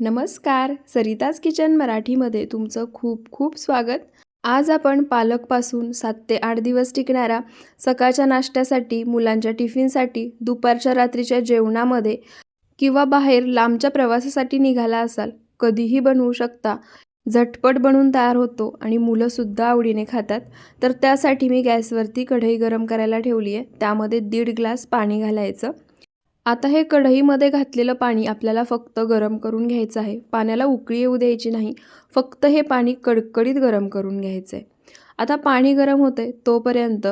नमस्कार. सरिताज किचन मराठीमध्ये तुमचं खूप खूप स्वागत. आज आपण पालकपासून सात ते आठ दिवस टिकणारा सकाळच्या नाश्त्यासाठी मुलांच्या टिफिनसाठी दुपारच्या रात्रीच्या जेवणामध्ये किंवा बाहेर लांबच्या प्रवासासाठी निघाला असाल कधीही बनवू शकता. झटपट बनवून तयार होतो आणि मुलंसुद्धा आवडीने खातात. तर त्यासाठी मी गॅसवरती कढई गरम करायला ठेवली आहे त्यामध्ये दीड ग्लास पाणी घालायचं. आता हे कढईमध्ये घातलेलं पाणी आपल्याला फक्त गरम करून घ्यायचं आहे. पाण्याला उकळी येऊ द्यायची नाही. फक्त हे पाणी कडकडीत गरम करून घ्यायचं आहे आता पाणी गरम होते तोपर्यंत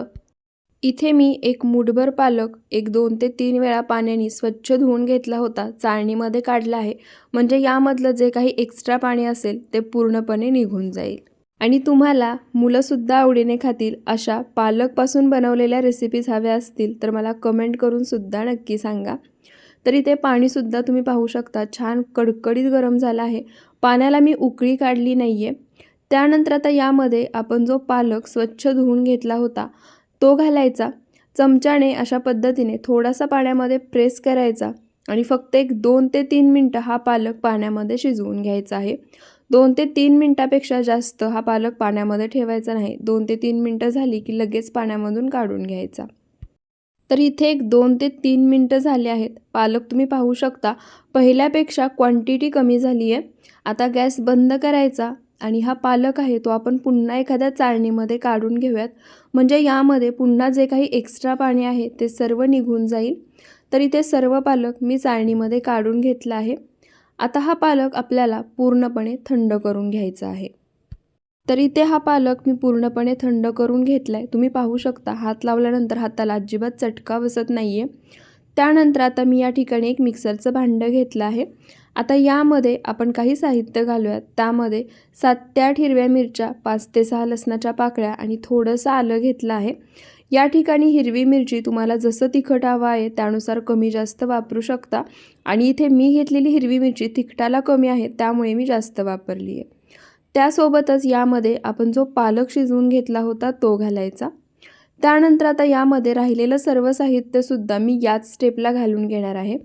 इथे मी एक मुठभर पालक एक दोन ते तीन वेळा पाण्याने स्वच्छ धुवून घेतला होता चाळणीमध्ये काढला आहे. म्हणजे यामधलं जे काही एक्स्ट्रा पाणी असेल ते पूर्णपणे निघून जाईल. आणि तुम्हाला मुलंसुद्धा आवडीने खातील अशा पालकपासून बनवलेल्या रेसिपीज हव्या असतील तर मला कमेंट करूनसुद्धा नक्की सांगा. तरी ते पाणीसुद्धा तुम्ही पाहू शकता छान कडकडीत गरम झालं आहे. पाण्याला मी उकळी काढली नाही आहे त्यानंतर आता यामध्ये आपण जो पालक स्वच्छ धुवून घेतला होता तो घालायचा. चमच्याने अशा पद्धतीने थोडासा पाण्यामध्ये प्रेस करायचा आणि फक्त एक दोन ते तीन मिनटं हा पालक पाण्यामध्ये शिजवून घ्यायचा आहे. दोन ते तीन मिनटापेक्षा जास्त हा पालक पाण्यामध्ये ठेवायचा नाही. दोन ते तीन मिनटं झाली की लगेच पाण्यामधून काढून घ्यायचा. तर इथे एक दोन ते तीन मिनटं झाले आहेत. पालक तुम्ही पाहू शकता पहिल्यापेक्षा क्वांटिटी कमी झाली आहे आता गॅस बंद करायचा आणि हा पालक आहे तो आपण पुन्हा एखाद्या चाळणीमध्ये काढून घेऊयात. म्हणजे यामध्ये पुन्हा जे काही एक्स्ट्रा पाणी आहे ते सर्व निघून जाईल. तर इथे सर्व पालक मी चाळणीमध्ये काढून घेतला आहे. आता हा पालक आपल्याला पूर्णपणे थंड करून घ्यायचा आहे. तर इथे हा पालक मी पूर्णपणे थंड करून घेतला आहे तुम्ही पाहू शकता हात लावल्यानंतर हाताला अजिबात चटका बसत नाही आहे त्यानंतर आता मी या ठिकाणी एक मिक्सरचं भांडं घेतलं आहे. आता यामध्ये आपण काही साहित्य घालूयात. त्यामध्ये सात ते आठ हिरव्या मिरच्या पाच ते सहा लसणाच्या पाकळ्या आणि थोडंसं आलं घेतलं आहे. या ठिकाणी हिरवी मिरची तुम्हाला जसं तिखट हवं आहे त्यानुसार कमी जास्त वापरू शकता. आणि इथे मी घेतलेली हिरवी मिरची तिखटाला कमी आहे त्यामुळे मी जास्त वापरली आहे. त्यासोबतच यामध्ये आपण जो पालक शिजवून घेतला होता तो घालायचा. त्यानंतर आता यामध्ये राहिलेलं सर्व साहित्यसुद्धा मी याच स्टेपला घालून घेणार आहे.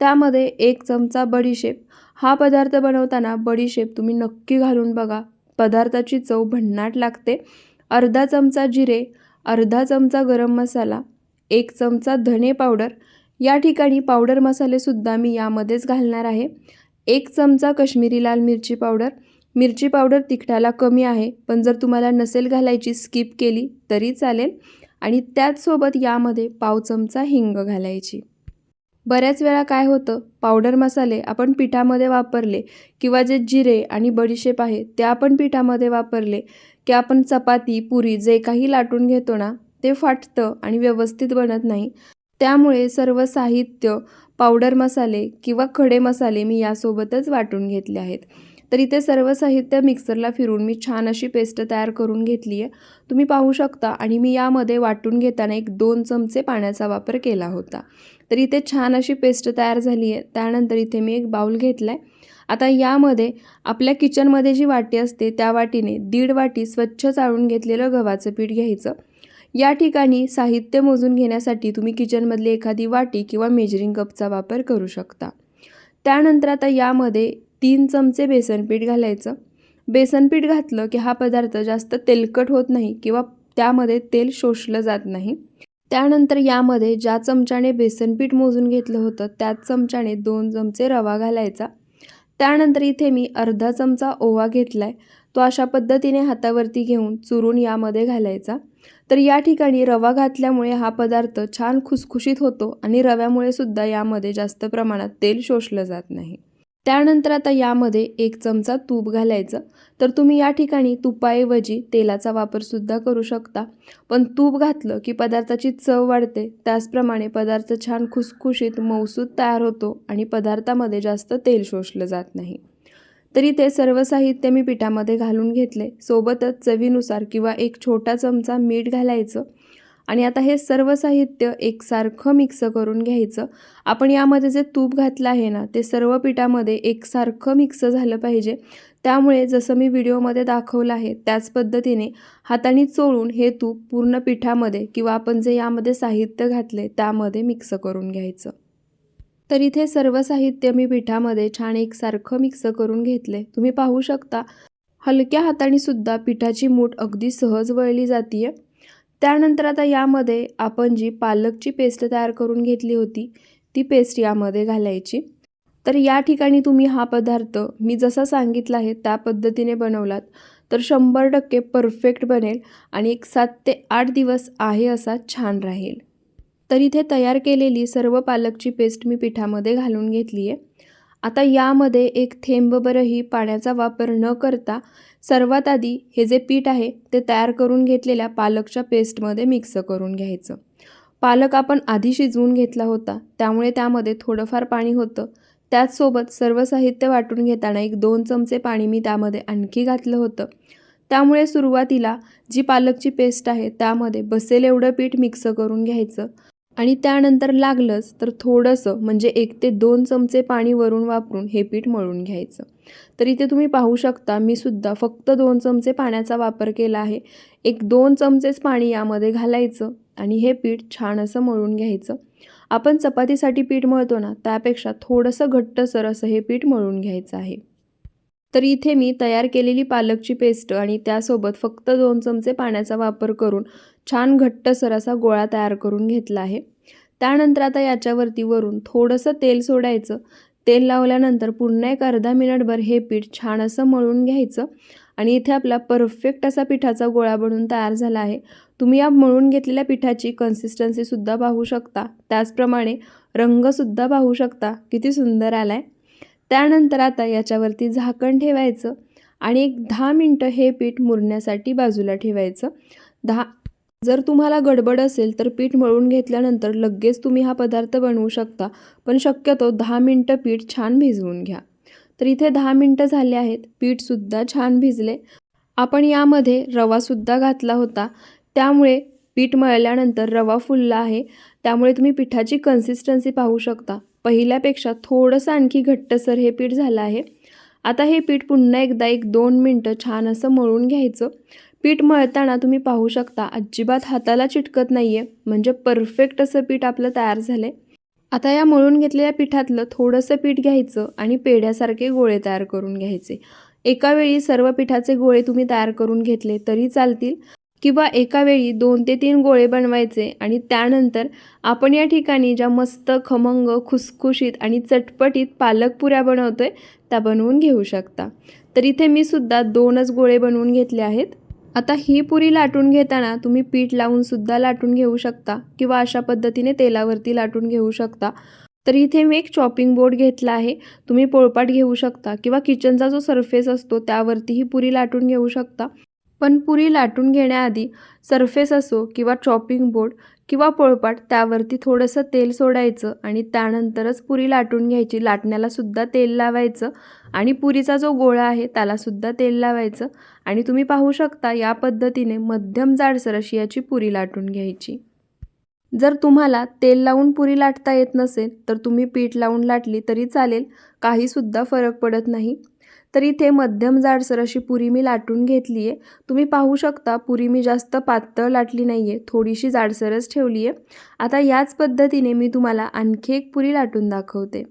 त्यामध्ये एक चमचा बडीशेप. हा पदार्थ बनवताना बडीशेप तुम्ही नक्की घालून बघा. पदार्थाची चव भन्नाट लागते. अर्धा चमचा जिरे अर्धा चमचा गरम मसाला एक चमचा धणे पावडर या ठिकाणी पावडर मसालेसुद्धा मी यामध्येच घालणार आहे. एक चमचा कश्मीरी लाल मिरची पावडर. मिरची पावडर तिखटाला कमी आहे पण जर तुम्हाला नसेल घालायची स्किप केली तरी चालेल. आणि त्याचसोबत यामध्ये पाव चमचा हिंग घालायची. बऱ्याच वेळा काय होतं पावडर मसाले आपण पिठामध्ये वापरले किंवा जे जिरे आणि बडीशेप आहे ते आपण पिठामध्ये वापरले की आपण चपाती पुरी जे काही लाटून घेतो ना ते फाटतं आणि व्यवस्थित बनत नाही. त्यामुळे सर्व साहित्य पावडर मसाले किंवा खडे मसाले मी यासोबतच वाटून घेतले आहेत. तर इथे सर्व साहित्य मिक्सरला फिरून मी छान अशी पेस्ट तयार करून घेतली आहे. तुम्ही पाहू शकता आणि मी यामध्ये वाटून घेताना एक दोन चमचे पाण्याचा वापर केला होता. तर इथे छान अशी पेस्ट तयार झाली आहे. त्यानंतर इथे मी एक बाऊल घेतला आहे आता यामध्ये आपल्या किचनमध्ये जी वाटी असते त्या वाटीने दीड वाटी स्वच्छ चाळून घेतलेलं गव्हाचं पीठ घ्यायचं. या ठिकाणी साहित्य मोजून घेण्यासाठी तुम्ही किचनमधली एखादी वाटी किंवा मेजरिंग कपचा वापर करू शकता. त्यानंतर आता यामध्ये तीन चमचे बेसनपीठ घालायचं. बेसनपीठ घातलं की हा पदार्थ जास्त तेलकट होत नाही किंवा त्यामध्ये तेल शोषलं जात नाही. त्यानंतर यामध्ये ज्या चमच्याने बेसनपीठ मोजून घेतलं होतं त्याच चमच्याने दोन चमचे रवा घालायचा. त्यानंतर इथे मी अर्धा चमचा ओवा घेतला आहे तो अशा पद्धतीने हातावरती घेऊन चुरून यामध्ये घालायचा. तर या ठिकाणी रवा घातल्यामुळे हा पदार्थ छान खुसखुशीत होतो आणि रव्यामुळे सुद्धा यामध्ये जास्त प्रमाणात तेल शोषलं जात नाही. त्यानंतर आता यामध्ये एक चमचा तूप घालायचं. तर तुम्ही या ठिकाणी तुपाऐवजी तेलाचा वापरसुद्धा करू शकता. पण तूप घातलं की पदार्थाची चव वाढते. त्याचप्रमाणे पदार्थ छान खुसखुशीत मौसूद तयार होतो आणि पदार्थामध्ये जास्त तेल शोषलं जात नाही. तरी ते सर्व साहित्य मी पिठामध्ये घालून घेतले. सोबतच चवीनुसार किंवा एक छोटा चमचा मीठ घालायचं. आणि आता हे सर्व साहित्य एकसारखं मिक्स करून घ्यायचं. आपण यामध्ये जे तूप घातलं आहे ना ते सर्व पिठामध्ये एकसारखं मिक्स झालं पाहिजे. त्यामुळे जसं मी व्हिडिओमध्ये दाखवलं आहे त्याच पद्धतीने हाताने चोळून हे तूप पूर्ण पिठामध्ये किंवा आपण जे यामध्ये साहित्य घातले त्यामध्ये मिक्स करून घ्यायचं. तर इथे सर्व साहित्य मी पिठामध्ये छान एकसारखं मिक्स करून घेतले तुम्ही पाहू शकता हलक्या हाताने सुद्धा पिठाची मूठ अगदी सहज वळली जाते त्यानंतर आता यामध्ये आपण जी पालकची पेस्ट तयार करून घेतली होती ती पेस्ट यामध्ये घालायची. तर या ठिकाणी तुम्ही हा पदार्थ मी जसा सांगितला आहे त्या पद्धतीने बनवलात तर शंभर टक्के परफेक्ट बनेल आणि एक सात ते आठ दिवस आहे असा छान राहील. तर इथे तयार केलेली सर्व पालकची पेस्ट मी पिठामध्ये घालून घेतली आहे आता यामध्ये एक थेंबभरही पाण्याचा वापर न करता सर्वात आधी हे जे पीठ आहे ते तयार करून घेतलेल्या पालकच्या पेस्टमध्ये मिक्स करून घ्यायचं. पालक आपण आधी शिजवून घेतला होता त्यामुळे त्यामध्ये थोडंफार पाणी होतं. त्याचसोबत सर्व साहित्य वाटून घेताना एक दोन चमचे पाणी मी त्यामध्ये आणखी घातलं होतं. त्यामुळे सुरुवातीला जी पालकची पेस्ट आहे त्यामध्ये बसेल एवढं पीठ मिक्स करून घ्यायचं. आणि त्यानंतर लागलंच तर थोडंसं म्हणजे एक ते दोन चमचे पाणी वरून वापरून हे पीठ मळून घ्यायचं. तर इथे तुम्ही पाहू शकता मी सुद्धा फक्त दोन चमचे पाण्याचा वापर केला आहे. एक दोन चमचेच पाणी यामध्ये घालायचं आणि हे पीठ छान असं मळून घ्यायचं. आपण चपातीसाठी पीठ मळतो ना त्यापेक्षा थोडंसं घट्टसर असं हे पीठ मळून घ्यायचं आहे. तर इथे मी तयार केलेली पालकची पेस्ट आणि त्यासोबत फक्त दोन चमचे पाण्याचा वापर करून छान घट्टसर असा गोळा तयार करून घेतला आहे. त्यानंतर आता याच्यावरती वरून थोडंसं तेल सोडायचं. तेल लावल्यानंतर पुन्हा एक अर्धा मिनिटभर हे पीठ छान असं मळून घ्यायचं आणि इथे आपला परफेक्ट असा पिठाचा गोळा बनून तयार झाला आहे. तुम्ही या मळून घेतलेल्या पिठाची कन्सिस्टन्सीसुद्धा पाहू शकता. त्याचप्रमाणे रंगसुद्धा पाहू शकता. किती सुंदर आला आहे त्यानंतर आता याच्यावरती झाकण ठेवायचं आणि एक दहा मिनटं हे पीठ मुरण्यासाठी बाजूला ठेवायचं. दहा जर तुम्हाला गडबड असेल तर पीठ मळून घेतल्यानंतर लगेच तुम्ही हा पदार्थ बनवू शकता पण शक्यतो दहा मिनटं पीठ छान भिजवून घ्या. तर इथे दहा मिनटं झाले आहेत पीठसुद्धा छान भिजले. आपण यामध्ये रवासुद्धा घातला होता त्यामुळे पीठ मळल्यानंतर रवा फुलला आहे त्यामुळे तुम्ही पिठाची कन्सिस्टन्सी पाहू शकता. पहिल्यापेक्षा थोडंसं आणखी घट्टसर हे पीठ झालं आहे. आता हे पीठ पुन्हा एकदा एक दोन मिनटं छान असं मळून घ्यायचं. पीठ मळताना तुम्ही पाहू शकता अजिबात हाताला चिटकत नाही आहे म्हणजे परफेक्ट असं पीठ आपलं तयार झालं आहे आता या मळून घेतलेल्या पिठातलं थोडंसं पीठ घ्यायचं आणि पेढ्यासारखे गोळे तयार करून घ्यायचे. एका वेळी सर्व पिठाचे गोळे तुम्ही तयार करून घेतले तरी चालतील. किंवा एका वेळी दोन ते तीन गोळे बनवायचे आणि त्यानंतर आपण या ठिकाणी ज्या मस्त खमंग खुसखुशीत आणि चटपटीत पालक पुऱ्या बनवतो आहे त्या बनवून घेऊ शकता. तर इथे मी सुद्धा दोनच गोळे बनवून घेतले आहेत. आता ही पुरी लाटून घेताना तुम्ही पीठ लावूनसुद्धा लाटून घेऊ शकता किंवा अशा पद्धतीने तेलावरती लाटून घेऊ शकता. तर इथे मी एक चॉपिंग बोर्ड घेतला आहे. तुम्ही पोळपाट घेऊ शकता किंवा किचनचा जो सरफेस असतो त्यावरती ही पुरी लाटून घेऊ शकता. पण पुरी लाटून घेण्याआधी सरफेस असो किंवा चॉपिंग बोर्ड किंवा पोळपाट त्यावरती थोडंसं तेल सोडायचं आणि त्यानंतरच पुरी लाटून घ्यायची. लाटण्यालासुद्धा तेल लावायचं आणि पुरीचा जो गोळा आहे त्यालासुद्धा तेल लावायचं. आणि तुम्ही पाहू शकता या पद्धतीने मध्यम जाडसर अशी याची पुरी लाटून घ्यायची. जर तुम्हाला तेल लावून पुरी लाटता येत नसेल तर तुम्ही पीठ लावून लाटली तरी चालेल. काहीसुद्धा फरक पडत नाही. तर इथे मध्यम जाडसर अशी पुरी मी लाटून घेतली आहे तुम्ही पाहू शकता पुरी मी जास्त पातळ लाटली नाही आहे थोडीशी जाडसरच ठेवली आहे आता याच पद्धतीने मी तुम्हाला आणखी एक पुरी लाटून दाखवते.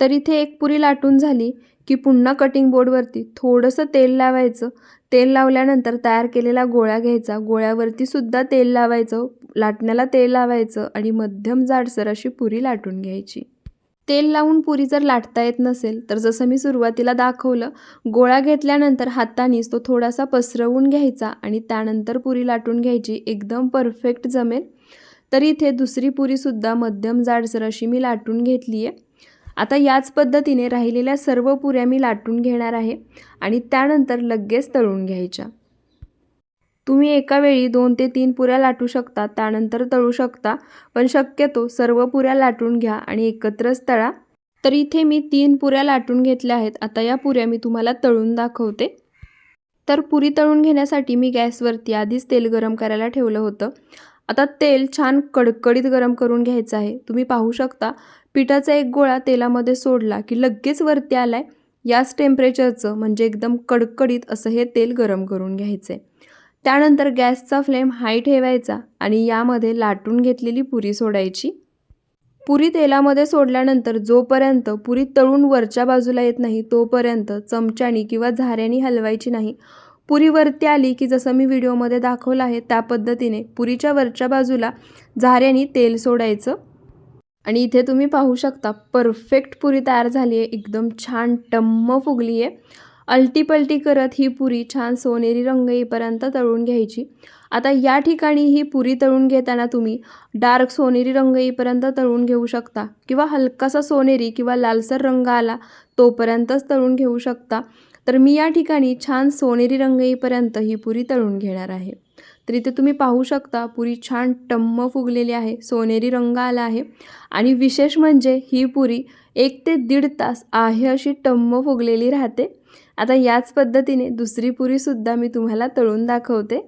तर इथे एक पुरी लाटून झाली की पुन्हा कटिंग बोर्डवरती थोडंसं तेल लावायचं. तेल लावल्यानंतर तयार केलेला गोळ्या घ्यायचा. गोळ्यावरती सुद्धा तेल लावायचं. लाटण्याला तेल लावायचं आणि मध्यम जाडसर अशी पुरी लाटून घ्यायची. तेल लावून पुरी जर लाटता येत नसेल तर जसं मी सुरुवातीला दाखवलं गोळा घेतल्यानंतर हातानेच तो थोडासा पसरवून घ्यायचा आणि त्यानंतर पुरी लाटून घ्यायची एकदम परफेक्ट जमेल. तर इथे दुसरी पुरीसुद्धा मध्यम जाडसर अशी मी लाटून घेतली आहे आता याच पद्धतीने राहिलेल्या सर्व पुऱ्या मी लाटून घेणार आहे आणि त्यानंतर लगेच तळून घ्यायच्या. तुम्ही एका वेळी दोन ते तीन पुऱ्या लाटू शकता त्यानंतर तळू शकता पण शक्यतो सर्व पुऱ्या लाटून घ्या आणि एकत्रच तळा. तर इथे मी तीन पुऱ्या लाटून घेतल्या आहेत आता या पुऱ्या मी तुम्हाला तळून दाखवते. तर पुरी तळून घेण्यासाठी मी गॅसवरती आधीच तेल गरम करायला ठेवलं होतं. आता तेल छान कडकडीत गरम करून घ्यायचं आहे. तुम्ही पाहू शकता पिठाचा एक गोळा तेलामध्ये सोडला की लगेच वरती आला आहे याच टेम्परेचरचं म्हणजे एकदम कडकडीत असं हे तेल गरम करून घ्यायचं आहे त्यानंतर गॅसचा फ्लेम हाय ठेवायचा आणि यामध्ये लाटून घेतलेली पुरी सोडायची. पुरी तेलामध्ये सोडल्यानंतर जोपर्यंत पुरी तळून वरच्या बाजूला येत नाही तोपर्यंत चमच्यानी किंवा झाऱ्यानी हलवायची नाही. पुरी वरती आली की जसं मी व्हिडिओमध्ये दाखवलं आहे त्या पद्धतीने पुरीच्या वरच्या बाजूला झाऱ्यानी तेल सोडायचं. आणि इथे तुम्ही पाहू शकता परफेक्ट पुरी तयार झाली आहे एकदम छान टम्म फुगली आहे अलटीपलटी करत ही पुरी छान सोनेरी रंग येईपर्यंत तळून घ्यायची. आता या ठिकाणी ही पुरी तळून घेताना तुम्ही डार्क सोनेरी रंग येईपर्यंत तळून घेऊ शकता किंवा हलकासा सोनेरी किंवा लालसर रंग आला तोपर्यंतच तळून घेऊ शकता. तर मी या ठिकाणी छान सोनेरी रंग येईपर्यंत ही पुरी तळून घेणार आहे. तर इथे तुम्ही पाहू शकता पुरी छान टम्म फुगलेली आहे सोनेरी रंग आला आहे. आणि विशेष म्हणजे ही पुरी एक ते दीड तास आहे अशी टम्म फुगलेली राहते. आता याच पद्धतीने दुसरी पुरीसुद्धा मी तुम्हाला तळून दाखवते.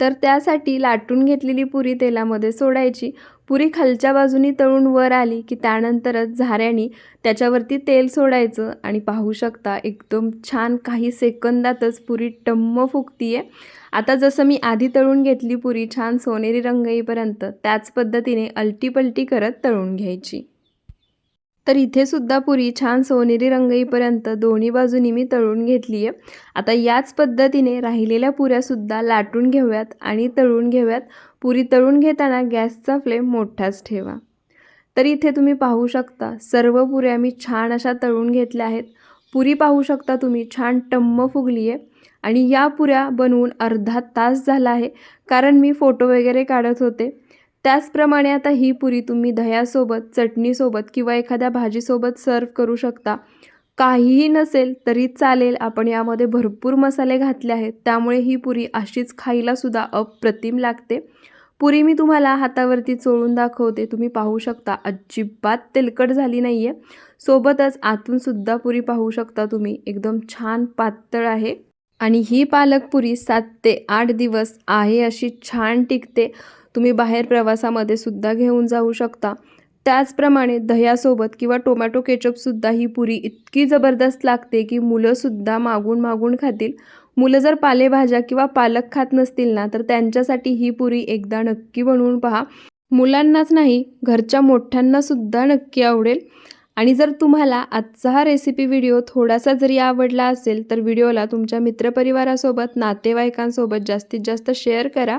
तर त्यासाठी लाटून घेतलेली पुरी तेलामध्ये सोडायची. पुरी खालच्या बाजूनी तळून वर आली की त्यानंतरच झाऱ्यानी त्याच्यावरती तेल सोडायचं. आणि पाहू शकता एकदम छान काही सेकंदातच पुरी टम्म फुगती आहे आता जसं मी आधी तळून घेतली पुरी छान सोनेरी रंग येईपर्यंत त्याच पद्धतीने अलटीपलटी करत तळून घ्यायची. तर इथे सुद्धा पुरी छान सोनेरी रंग येईपर्यंत दोन्ही बाजूनी मी तळून घेतली आहे आता याच पद्धतीने राहिलेल्या पुऱ्यासुद्धा लाटून घेऊयात आणि तळून घेऊयात. पुरी तळून घेताना गॅसचा फ्लेम मोठाच ठेवा. तर इथे तुम्ही पाहू शकता सर्व पुऱ्या मी छान अशा तळून घेतल्या आहेत. पुरी पाहू शकता तुम्ही छान टम्म फुगली आहे आणि या पुऱ्या बनवून अर्धा तास झाला आहे. कारण मी फोटो वगैरे काढत होते. त्याचप्रमाणे आता ही पुरी तुम्ही दह्यासोबत चटणीसोबत किंवा एखाद्या भाजीसोबत सर्व करू शकता. काहीही नसेल तरी चालेल आपण यामध्ये भरपूर मसाले घातले आहेत. त्यामुळे ही पुरी अशीच खायलासुद्धा अप्रतिम लागते. पुरी मी तुम्हाला हातावरती चोळून दाखवते. तुम्ही पाहू शकता अजिबात तेलकट झाली नाही आहे सोबतच आतूनसुद्धा पुरी पाहू शकता तुम्ही. एकदम छान पातळ आहे. आणि ही पालकपुरी सात ते आठ दिवस आहे अशी छान टिकते. तुम्ही बाहेर प्रवासामध्ये सुद्धा घेऊन जाऊ शकता. त्याचप्रमाणे दह्यासोबत किंवा टोमॅटो केचपसुद्धा ही पुरी इतकी जबरदस्त लागते की मुलंसुद्धा मागून मागून खातील. मुलं जर पालेभाज्या किंवा पालक खात नसतील ना तर त्यांच्यासाठी ही पुरी एकदा नक्की बनवून पहा. मुलांनाच नाही घरच्या मोठ्यांनासुद्धा नक्की आवडेल. आणि जर तुम्हाला आजचा हा रेसिपी व्हिडिओ थोडासा जरी आवडला असेल तर व्हिडिओला तुमच्या मित्रपरिवारासोबत नातेवाईकांसोबत जास्तीत जास्त शेअर करा.